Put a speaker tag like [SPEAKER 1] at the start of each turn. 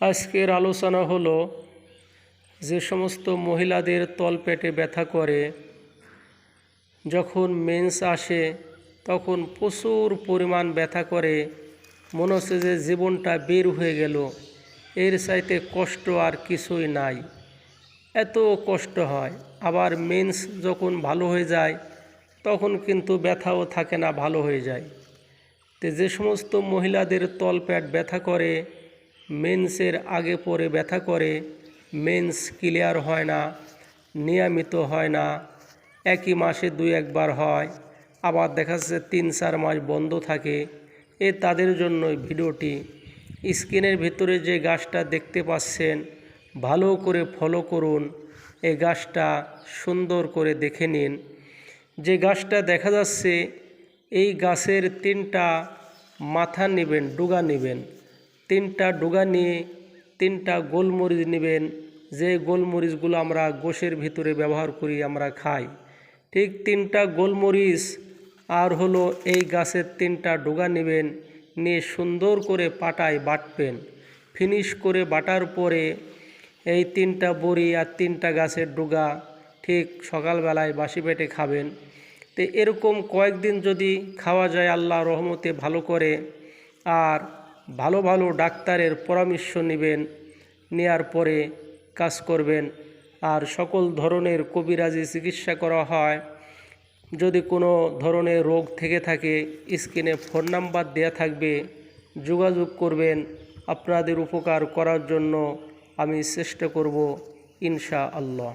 [SPEAKER 1] আজকের আলোচনা হলো যে সমস্ত মহিলাদের তলপেটে ব্যথা করে, যখন মেন্স আসে তখন প্রচুর পরিমাণ ব্যথা করে, মনে হচ্ছে যে জীবনটা বের হয়ে গেল। এর চাইতে কষ্ট আর কিছুই নাই। এত কষ্ট হয়। আবার মেন্স যখন ভালো হয়ে যায় তখন কিন্তু ব্যথাও থাকে না, ভালো হয়ে যায়। তো যে সমস্ত মহিলাদের তলপেট ব্যথা করে মেন্সের আগে পরে ব্যথা করে, মেন্স ক্লিয়ার হয় না, নিয়মিত হয় না, একই মাসে দুই একবার হয়, আবার দেখা যাচ্ছে তিন চার মাস বন্ধ থাকে। এ তাদের জন্য ভিডিওটি। স্ক্রিনের ভিতরে যে গাছটা দেখতে পাচ্ছেন, ভালো করে ফলো করুন। এই গাছটা সুন্দর করে দেখে নিন। যে গাছটা দেখা যাচ্ছে, এই গাছের তিনটা মাথা নেবেন, ডুগা নেবেন। তিনটা ডোগা নিয়ে তিনটা গোলমরিচ নেবেন। যে গোলমরিচগুলো আমরা গোশের ভিতরে ব্যবহার করি, আমরা খাই। ঠিক তিনটা গোলমরিচ আর হলো এই গাছের তিনটা ডোগা নেবেন, নিয়ে সুন্দর করে পাটায় বাটবেন। ফিনিশ করে বাটার পরে এই তিনটা বড়ি আর তিনটা গাছের ডোগা ঠিক সকালবেলায় বাসি পেটে খাবেন। তো এরকম কয়েকদিন যদি খাওয়া যায়, আল্লাহ রহমতে ভালো করে। আর ভালো ভালো ডাক্তারের পরামর্শ নেবেন, নেয়ার পরে কাজ করবেন। আর সকল ধরনের কবিরাজি চিকিৎসা করা হয়। যদি কোনো ধরনের রোগ থেকে থাকে, স্ক্রিনে ফোন নাম্বার দেয়া থাকবে, যোগাযোগ করবেন। আপনাদের উপকার করার জন্য আমি চেষ্টা করব ইনশা আল্লাহ